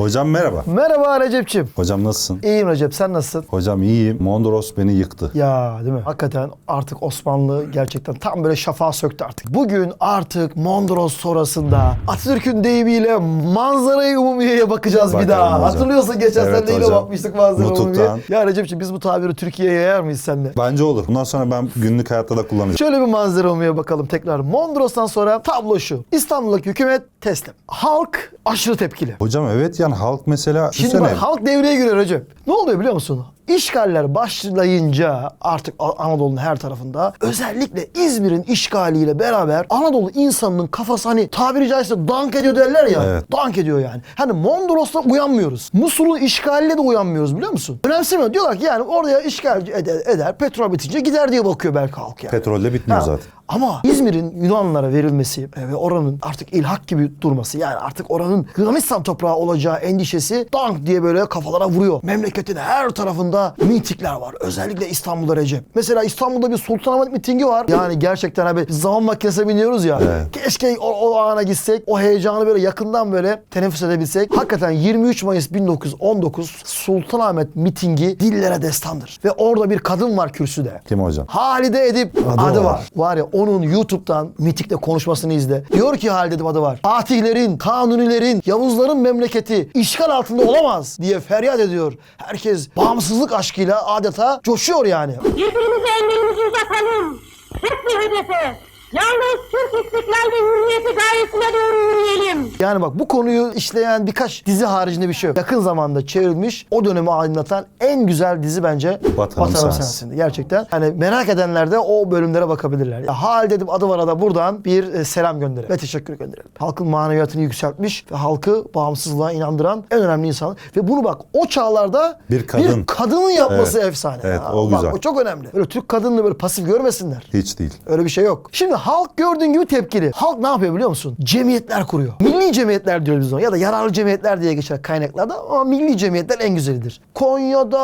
Hocam merhaba. Merhaba Recep'ciğim. Hocam nasılsın? İyiyim Recep sen nasılsın? Hocam iyiyim. Mondros beni yıktı. Ya değil mi? Hakikaten artık Osmanlı gerçekten tam böyle şafağı söktü artık. Bugün artık Mondros sonrasında Atatürk'ün deyimiyle manzarayı umumiyeye bakacağız bir Bakalım daha. hocam. Hatırlıyorsun geçen Evet sene neyle hocam. bakmıştık manzara Nutuk'tan. umumiye. Ya Recep'ciğim biz bu tabiri Türkiye'ye yayar mıyız seninle? Bence olur. Bundan sonra ben günlük hayatta da kullanacağım. Şöyle bir manzara umumiye bakalım tekrar. Mondros'tan sonra tablo şu. İstanbul'daki hükümet teslim. Halk aşırı tepkili. Hocam evet yani halk mesela Şimdi bak halk devreye giriyor Recep. Ne oluyor biliyor musun? İşgaller başlayınca artık Anadolu'nun her tarafında özellikle İzmir'in işgaliyle beraber Anadolu insanının kafası hani tabiri caizse dank ediyor derler ya. Evet. Dank ediyor yani. Hani Mondros'ta uyanmıyoruz. Musul'un işgaliyle de uyanmıyoruz biliyor musun? Önemsemiyor. Diyorlar ki yani oraya işgal eder, eder petrol bitince gider diye bakıyor belki halk yani. petrolle bitmiyor Ha, zaten. Ama İzmir'in Yunanlılara verilmesi ve oranın artık ilhak gibi durması yani artık oranın Yunanistan toprağı olacağı endişesi dank diye böyle kafalara vuruyor. Memleketin her tarafında mitingler var. Özellikle İstanbul'da Recep. Mesela İstanbul'da bir Sultanahmet mitingi var. Yani gerçekten abi zaman makinesine biniyoruz ya. Evet. Keşke o, o ana gitsek. O heyecanı böyle yakından böyle teneffüs edebilsek. Hakikaten 23 Mayıs 1919 Sultanahmet mitingi dillere destandır. Ve orada bir kadın var kürsüde. Kim hocam? Halide Edip adı, Adı var. var. var. ya onun YouTube'dan mitikte konuşmasını izle. Diyor ki Halide Edip adı var. Fatihlerin, Kanunilerin, Yavuzların memleketi işgal altında olamaz diye feryat ediyor. Herkes bağımsızlık aşkıyla adeta coşuyor yani. Birbirimize ellerimizi uzatalım. Hep bir hedefe. Yalnız Türk istiklal ve hürriyeti gayesine doğru yürüyelim. Yani bak bu konuyu işleyen birkaç dizi haricinde bir şey yok. Yakın zamanda çevrilmiş o dönemi aydınlatan en güzel dizi bence Vatanım Sensin. Sensin'di. Gerçekten. Hani merak edenler de o bölümlere bakabilirler. Ya, Hal dedim adı var da buradan bir e, selam gönderelim ve teşekkür gönderelim. Halkın maneviyatını yükseltmiş ve halkı bağımsızlığa inandıran en önemli insan. Ve bunu bak o çağlarda Bir kadın. kadının yapması Evet. efsane. Evet, Ya. o Bak, güzel. o çok önemli. Böyle Türk kadınını böyle pasif görmesinler. Hiç değil. Öyle bir şey yok. Şimdi halk gördüğün gibi tepkili. Halk ne yapıyor biliyor musun? Cemiyetler kuruyor. Milli cemiyetler diyoruz biz ona. Ya da yararlı cemiyetler diye geçer kaynaklarda ama milli cemiyetler en güzelidir. Konya'da,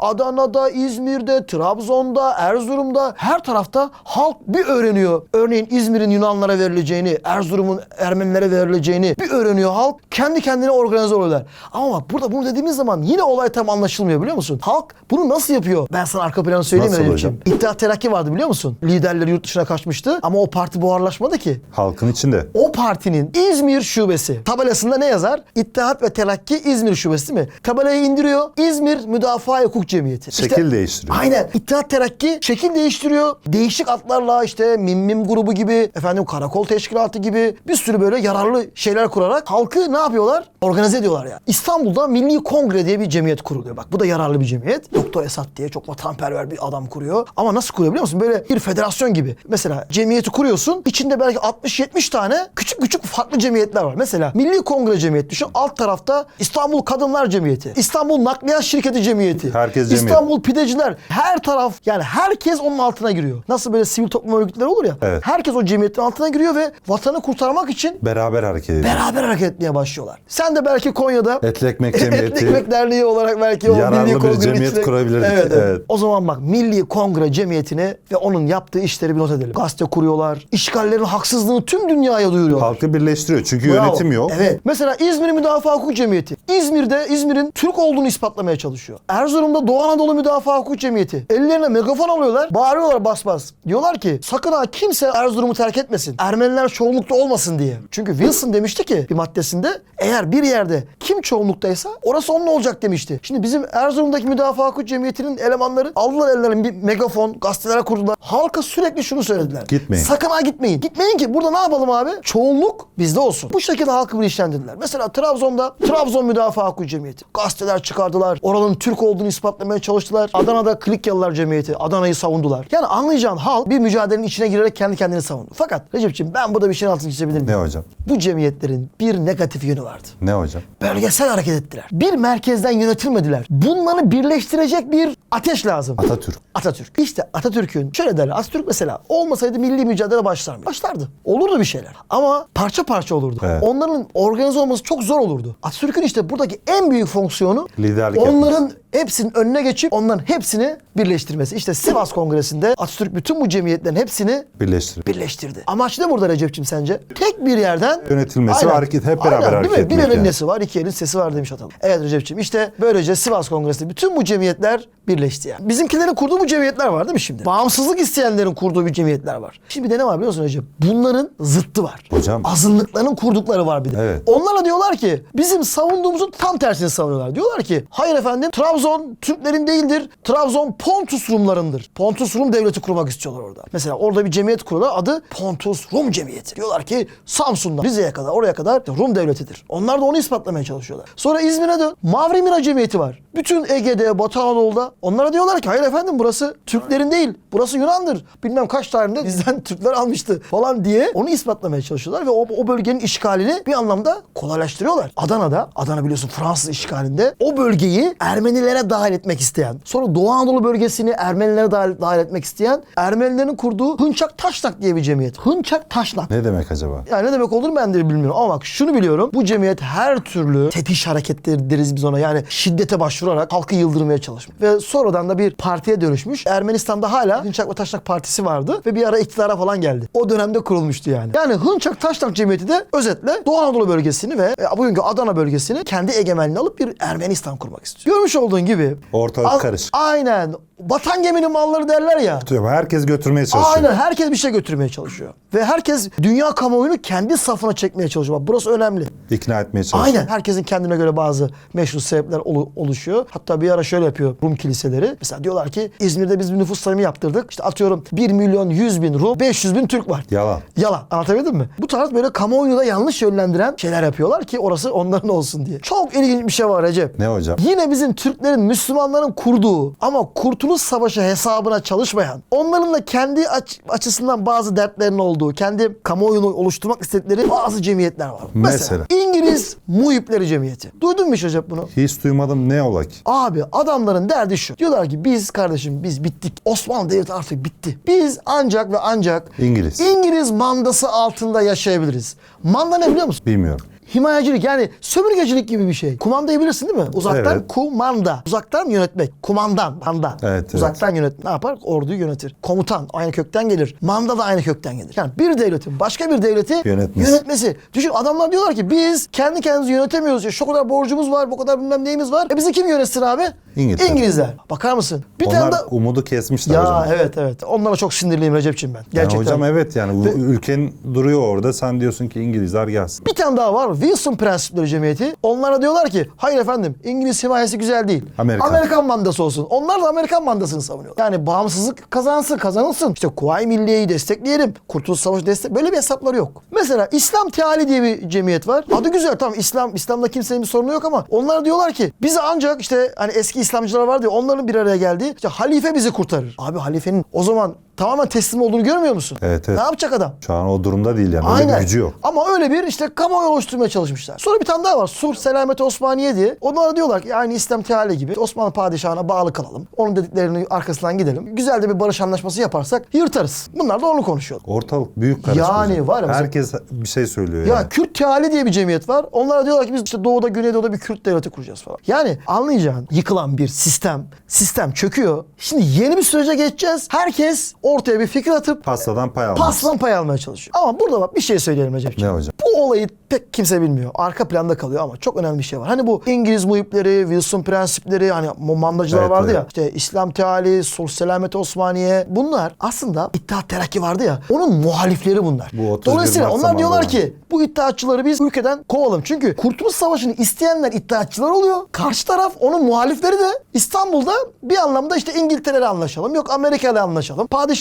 Adana'da, İzmir'de, Trabzon'da, Erzurum'da her tarafta halk bir öğreniyor. Örneğin İzmir'in Yunanlara verileceğini, Erzurum'un Ermenilere verileceğini bir öğreniyor halk. Kendi kendine organize oluyorlar. Ama bak burada bunu dediğimiz zaman yine olay tam anlaşılmıyor biliyor musun? Halk bunu nasıl yapıyor? Ben sana arka planı söyleyeyim mi? İttihat Terakki vardı biliyor musun? Liderleri yurt dışına kaçmıştı ama o parti buharlaşmadı ki. Halkın içinde. O partinin İzmir şubesi tabelasında ne yazar? İttihat ve Terakki İzmir şubesi değil mi? Tabelayı indiriyor. İzmir Müdafaa Hukuk Cemiyeti. Şekil değiştiriyor. Aynen. İttihat Terakki şekil değiştiriyor. Değişik adlarla işte Mim Mim grubu gibi, efendim Karakol Teşkilatı gibi bir sürü böyle yararlı şeyler kurarak halkı ne yapıyorlar? Organize ediyorlar ya. İstanbul'da Milli Kongre diye bir cemiyet kuruluyor. Bak bu da yararlı bir cemiyet. Doktor Esat diye çok vatanperver bir adam kuruyor. Ama nasıl kuruyor biliyor musun? Böyle bir federasyon gibi. Mesela cemiyeti kuruyorsun. İçinde belki 60-70 tane küçük küçük farklı cemiyetler var. Mesela Milli Kongre Cemiyeti düşün. Alt tarafta İstanbul Kadınlar Cemiyeti. İstanbul Nakliyat Şirketi Cemiyeti. Herkes cemiyet. İstanbul Pideciler. Her taraf yani herkes onun altına giriyor. Nasıl böyle sivil toplum örgütleri olur ya. Evet. Herkes o cemiyetin altına giriyor ve vatanı kurtarmak için Beraber hareket ediyor. beraber hareket etmeye başlıyorlar. Sen de belki Konya'da Etli Ekmek Cemiyeti. Ekmek Derneği olarak belki o Yararlı Milli bir Kongre'nin cemiyet içine- kurabilirdik, Evet, evet. evet. O zaman bak Milli Kongre Cemiyeti'ni ve onun yaptığı işleri bir not edelim. Gazete kuruyorlar. İşgallerin haksızlığını tüm dünyaya duyuruyorlar. Halkı birleştiriyor. Çünkü Bravo. yönetim yok. Evet. Mesela İzmir Müdafaa Hukuk Cemiyeti. İzmir'de İzmir'in Türk olduğunu ispatlamaya çalışıyor. Erzurum'da Doğu Anadolu Müdafaa Hukuk Cemiyeti. Ellerine megafon alıyorlar. Bağırıyorlar bas bas. Diyorlar ki sakın ha kimse Erzurum'u terk etmesin. Ermeniler çoğunlukta olmasın diye. Çünkü Wilson demişti ki bir maddesinde eğer bir yerde kim çoğunluktaysa orası onun olacak demişti. Şimdi bizim Erzurum'daki Müdafaa Hukuk Cemiyeti'nin elemanları aldılar ellerine bir megafon, gazetelere kurdular. Halka sürekli şunu söylediler. Gitmeyin. Sakın ha gitmeyin. Gitmeyin ki burada ne yapalım abi? Çoğunluk bizde olsun. Bu şekilde halkı bilinçlendirdiler. Mesela Trabzon'da Trabzon Müdafaa Hakkı Cemiyeti. Gazeteler çıkardılar. Oranın Türk olduğunu ispatlamaya çalıştılar. Adana'da Klikyalılar Cemiyeti. Adana'yı savundular. Yani anlayacağın halk bir mücadelenin içine girerek kendi kendini savundu. Fakat Recep'ciğim ben burada bir şeyin altını çizebilir miyim? Ne hocam? Bu cemiyetlerin bir negatif yönü vardı. Ne hocam? Bölgesel hareket ettiler. Bir merkezden yönetilmediler. Bunları birleştirecek bir ateş lazım. Atatürk. Atatürk. İşte Atatürk'ün şöyle derler. Atatürk mesela olmasaydı milli milli mücadele başlar mı? Başlardı. Olurdu bir şeyler. Ama parça parça olurdu. Evet. Onların organize olması çok zor olurdu. Atatürk'ün işte buradaki en büyük fonksiyonu Liderlik onların hepsinin önüne geçip onların hepsini birleştirmesi. İşte Sivas Kongresi'nde Atatürk bütün bu cemiyetlerin hepsini Birleştirip. birleştirdi. Amaç ne burada Recep'ciğim sence? Tek bir yerden Yönetilmesi ve hareket- hep beraber Aynen, hareket değil mi? Bir elin yani. nesi var, iki elin sesi var demiş atalım. Evet Recep'ciğim işte böylece Sivas Kongresi'nde bütün bu cemiyetler birleşti yani. Bizimkilerin kurduğu bu cemiyetler var değil mi şimdi? Bağımsızlık isteyenlerin kurduğu bir cemiyetler var. Şimdi bir de ne var biliyor musun Recep? Bunların zıttı var. Hocam. Azınlıkların kurdukları var bir de. Evet. Onlara diyorlar ki bizim savunduğumuzun tam tersini savunuyorlar. Diyorlar ki hayır efendim Trabzon Türklerin değildir. Trabzon Pontus Rumlarındır. Pontus Rum devleti kurmak istiyorlar orada. Mesela orada bir cemiyet kuruyorlar. Adı Pontus Rum Cemiyeti. Diyorlar ki Samsun'dan Rize'ye kadar oraya kadar Rum devletidir. Onlar da onu ispatlamaya çalışıyorlar. Sonra İzmir'e dön. Mavri Mira Cemiyeti var. Bütün Ege'de, Batı Anadolu'da. Onlara diyorlar ki hayır efendim burası Türklerin değil. Burası Yunan'dır. Bilmem kaç tarihinde bizden Türkler almıştı falan diye onu ispatlamaya çalışıyorlar ve o, o bölgenin işgalini bir anlamda kolaylaştırıyorlar. Adana'da, Adana biliyorsun Fransız işgalinde o bölgeyi Ermenilere dahil etmek isteyen, sonra Doğu Anadolu bölgesini Ermenilere dahil, dahil etmek isteyen Ermenilerin kurduğu Hınçak Taşnak diye bir cemiyet. Hınçak Taşnak. Ne demek acaba? Yani ne demek olur ben de bilmiyorum ama bak şunu biliyorum. Bu cemiyet her türlü tetiş hareketleri deriz biz ona. Yani şiddete başvurarak halkı yıldırmaya çalışmış. Ve sonradan da bir partiye dönüşmüş. Ermenistan'da hala Hınçak ve Taşnak Partisi vardı ve bir ara iktidara falan geldi. O dönemde kurulmuştu yani. Yani Hınçak Taşnak Cemiyeti de özetle Doğu Anadolu bölgesini ve e, bugünkü Adana bölgesini kendi egemenliğine alıp bir Ermenistan kurmak istiyor. Görmüş olduğun gibi. Ortalık Al- karışık. Aynen. Vatan geminin malları derler ya. Diyorum, Herkes götürmeye çalışıyor. Aynen herkes bir şey götürmeye çalışıyor. Ve herkes dünya kamuoyunu kendi safına çekmeye çalışıyor. Bak burası önemli. İkna etmeye çalışıyor. Aynen. Herkesin kendine göre bazı meşru sebepler olu- oluşuyor. Hatta bir ara şöyle yapıyor Rum kiliseleri. Mesela diyorlar ki İzmir'de biz bir nüfus sayımı yaptırdık. İşte atıyorum 1 milyon 100 bin Rum, 500 bin Türk var. Yalan. Yalan. Anlatabildim mi? Bu tarz böyle kamuoyunu da yanlış yönlendiren şeyler yapıyorlar ki orası onların olsun diye. Çok ilginç bir şey var Recep. Ne hocam? Yine bizim Türklerin, Müslümanların kurduğu ama Kurtuluş Savaşı hesabına çalışmayan, onların da kendi aç- açısından bazı dertlerinin olduğu, kendi kamuoyunu oluşturmak istedikleri bazı cemiyetler var. Mesela? İngiliz Muhipleri Cemiyeti. Duydun mu hiç Recep bunu? Hiç duymadım ne ola ki? Abi adamların derdi şu. Diyorlar ki biz kardeşim biz bittik. Osmanlı Devleti artık bitti. Biz ancak ve ancak İngiliz. İngiliz mandası altında yaşayabiliriz. Manda ne biliyor musun? Bilmiyorum. Himayecilik yani sömürgecilik gibi bir şey. Kumandayı bilirsin değil mi? Uzaktan Evet. kumanda. Uzaktan yönetmek. Kumandan. Manda. Evet, evet. Uzaktan yönet. Ne yapar? Orduyu yönetir. Komutan aynı kökten gelir. Manda da aynı kökten gelir. Yani bir devletin başka bir devleti Yönetmesi. yönetmesi. Düşün adamlar diyorlar ki biz kendi kendimizi yönetemiyoruz. Ya şu kadar borcumuz var, bu kadar bilmem neyimiz var. E bizi kim yönetsin abi? İngilizler. İngilizler. Bakar mısın? Bir Onlar tane daha... umudu kesmişler Ya hocam. evet evet. Onlara çok sinirliyim Recep'ciğim ben. Yani Gerçekten. hocam evet yani bu ülkenin duruyor orada. Sen diyorsun ki İngilizler gelsin. Bir tane daha var. Wilson Prensipleri Cemiyeti. Onlara diyorlar ki hayır efendim İngiliz himayesi güzel değil. Amerikan. mandası olsun. Onlar da Amerikan mandasını savunuyor. Yani bağımsızlık kazansın kazanılsın. İşte Kuvayi Milliye'yi destekleyelim. Kurtuluş Savaşı destek. Böyle bir hesapları yok. Mesela İslam Teali diye bir cemiyet var. Adı güzel tamam İslam İslam'da kimsenin bir sorunu yok ama onlar diyorlar ki bizi ancak işte hani eski İslamcılar vardı ya onların bir araya geldiği işte halife bizi kurtarır. Abi halifenin o zaman tamamen teslim olduğunu görmüyor musun? Evet, evet. Ne yapacak adam? Şu an o durumda değil yani. Öyle Aynen. bir gücü yok. Ama öyle bir işte kamuoyu oluşturmaya çalışmışlar. Sonra bir tane daha var. Sulh Selameti Osmaniye diye. Onlara diyorlar ki aynı İslam Teali gibi Osmanlı padişahına bağlı kalalım. Onun dediklerini arkasından gidelim. Güzel de bir barış anlaşması yaparsak yırtarız. Bunlar da onu konuşuyor. Ortalık büyük karışık. Yani var ya Herkes bir şey söylüyor Ya yani. Kürt Teali diye bir cemiyet var. Onlara diyorlar ki biz işte doğuda güneydoğuda bir Kürt devleti kuracağız falan. Yani anlayacağın yıkılan bir sistem. Sistem çöküyor. Şimdi yeni bir sürece geçeceğiz. Herkes ortaya bir fikir atıp Pastadan pay almak. paslan pay almaya çalışıyor. Ama burada bak bir şey söyleyelim Recep'ciğim. Ne hocam? Bu olayı pek kimse bilmiyor. Arka planda kalıyor ama çok önemli bir şey var. Hani bu İngiliz muhipleri, Wilson prensipleri, hani bu mandacılar Evet, vardı evet. ya. İşte İslam Teali, Sulh Selamet Osmaniye. Bunlar aslında İttihat Terakki vardı ya. Onun muhalifleri bunlar. Bu 31 Dolayısıyla Mart onlar diyorlar zamanı. ki bu iddiatçıları biz ülkeden kovalım. Çünkü Kurtuluş Savaşı'nı isteyenler iddiatçılar oluyor. Karşı taraf onun muhalifleri de İstanbul'da bir anlamda işte İngiltere'yle anlaşalım. Yok Amerika'yla anlaşalım. Padişah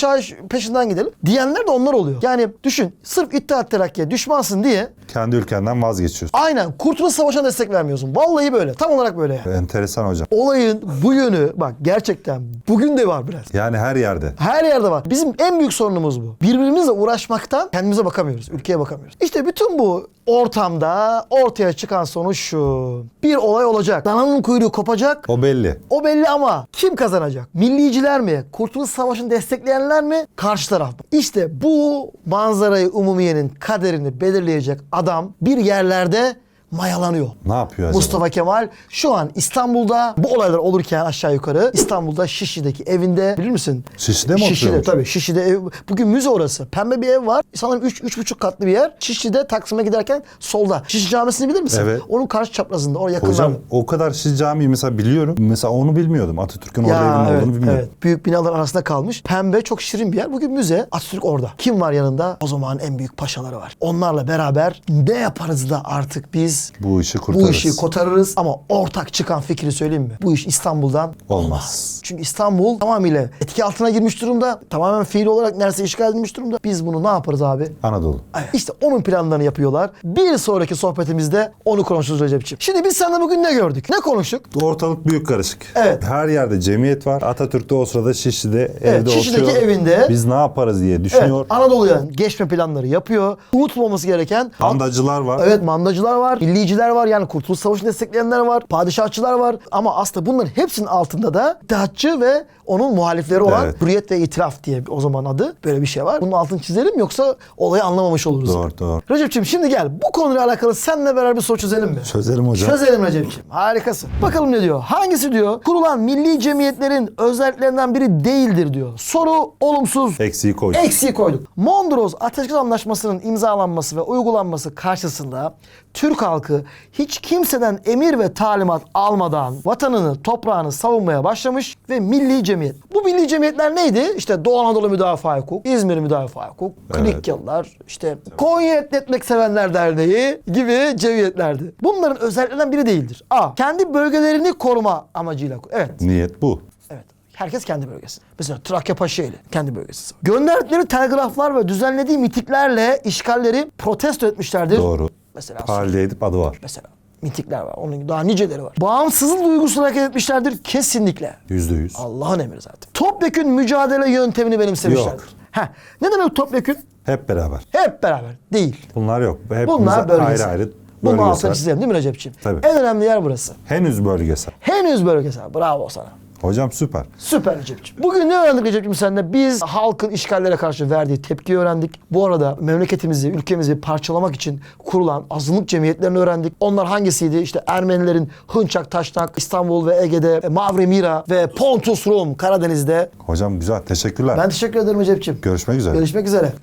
peşinden gidelim. Diyenler de onlar oluyor. Yani düşün sırf İttihat Terakki'ye düşmansın diye Kendi ülkenden vazgeçiyorsun. aynen Kurtuluş Savaşı'na destek vermiyorsun. Vallahi böyle. Tam olarak böyle yani. Enteresan hocam. Olayın bu yönü bak gerçekten bugün de var biraz. Yani her yerde. Her yerde var. Bizim en büyük sorunumuz bu. Birbirimizle uğraşmaktan kendimize bakamıyoruz. Ülkeye bakamıyoruz. İşte bütün bu ortamda ortaya çıkan sonuç şu. Bir olay olacak. Dananın kuyruğu kopacak. O belli. O belli ama kim kazanacak? Milliciler mi? Kurtuluş Savaşı'nı destekleyenler mi? Karşı taraf mı? İşte bu manzarayı umumiyenin kaderini belirleyecek adam bir yerlerde mayalanıyor. Ne yapıyor acaba? Mustafa Kemal şu an İstanbul'da bu olaylar olurken aşağı yukarı İstanbul'da Şişli'deki evinde bilir misin? Şişli'de mi Şişli'de oturuyormuş? tabii Şişli'de ev. Bugün müze orası. Pembe bir ev var. Sanırım 3 üç, buçuk katlı bir yer. Şişli'de Taksim'e giderken solda. Şişli Camisi'ni bilir misin? Evet. Onun karşı çaprazında. Oraya yakınlarda. Hocam o kadar Şiz Camii mesela biliyorum. Mesela onu bilmiyordum. Atatürk'ün orada evinin evet, olduğunu bilmiyordum. evet. Büyük binalar arasında kalmış. Pembe çok şirin bir yer. Bugün müze. Atatürk orada. Kim var yanında? O zaman en büyük paşaları var. Onlarla beraber ne yaparız da artık biz Bu işi kurtarırız. bu işi kotarırız ama ortak çıkan fikri söyleyeyim mi? Bu iş İstanbul'dan Olmaz. Çünkü İstanbul tamamıyla etki altına girmiş durumda. Tamamen fiil olarak neredeyse işgal edilmiş durumda. Biz bunu ne yaparız abi? Anadolu. Evet. İşte onun planlarını yapıyorlar. Bir sonraki sohbetimizde onu konuşuruz Recep'ciğim. Şimdi biz seninle bugün ne gördük? Ne konuştuk? Ortalık büyük karışık. Evet. Her yerde cemiyet var. Atatürk de o sırada Şişli'de evde Şişli'deki oturuyor. evinde. Biz ne yaparız diye Evet, düşünüyor. Anadolu'ya geçme planları yapıyor. Unutulmaması gereken Bandacılar var. Evet mandacılar var, milliciler var yani Kurtuluş Savaşı'nı destekleyenler var, padişahçılar var. Ama aslında bunların hepsinin altında da İttihatçı ve onun muhalifleri olan Evet. Hürriyet ve İtiraf diye o zaman adı. Böyle bir şey var. Bunun altını çizelim yoksa olayı anlamamış oluruz. Doğru, doğru. Recep'ciğim şimdi gel bu konuyla alakalı seninle beraber bir soru çözelim mi? Çözelim hocam. Çözelim Recep'ciğim. Harikasın. Bakalım ne diyor? Hangisi diyor? Kurulan milli cemiyetlerin özelliklerinden biri değildir diyor. Soru olumsuz. Eksiği koyduk. Eksiği koyduk. Mondros Ateşkes Anlaşması'nın imzalanması ve uygulanması karşısında Türk halkı hiç kimseden emir ve talimat almadan vatanını, toprağını savunmaya başlamış ve milli cemiyet. Bu milli cemiyetler neydi? İşte Doğu Anadolu Müdafaa Hukuk, İzmir Müdafaa Hukuk, Klikyalılar, işte Konya Etletmek Sevenler Derneği gibi cemiyetlerdi. Bunların özelliklerinden biri değildir. A. Kendi bölgelerini koruma amacıyla. Evet. Niyet bu. Evet. Herkes kendi bölgesi. Mesela Trakya Paşaeli kendi bölgesi. Gönderdikleri telgraflar ve düzenlediği mitiklerle işgalleri protesto etmişlerdir. Doğru. Mesela Edip adı var. mesela mitikler var. Onun daha niceleri var. Bağımsızlık duygusunu hareket etmişlerdir kesinlikle. Yüzde yüz. Allah'ın emri zaten. Topyekün mücadele yöntemini benimsemişlerdir. Yok. Heh. Ne demek topyekün? Hep beraber. Hep beraber. Değil. Bunlar yok. Hepimiz Bunlar bölgesel. ayrı ayrı Bunun altını bölgesel. çizelim değil mi Recep'ciğim? Tabii. En önemli yer burası. Henüz bölgesel. Henüz bölgesel. Bravo sana. Hocam süper. Süper Recep'ciğim. Bugün ne öğrendik Recep'ciğim seninle? Biz halkın işgallere karşı verdiği tepkiyi öğrendik. Bu arada memleketimizi, ülkemizi parçalamak için kurulan azınlık cemiyetlerini öğrendik. Onlar hangisiydi? İşte Ermenilerin Hınçak, Taşnak, İstanbul ve Ege'de, e, Mavri Mira ve Pontus Rum Karadeniz'de. Hocam güzel. Teşekkürler. Ben teşekkür ederim Recep'ciğim. Görüşmek üzere. Görüşmek üzere.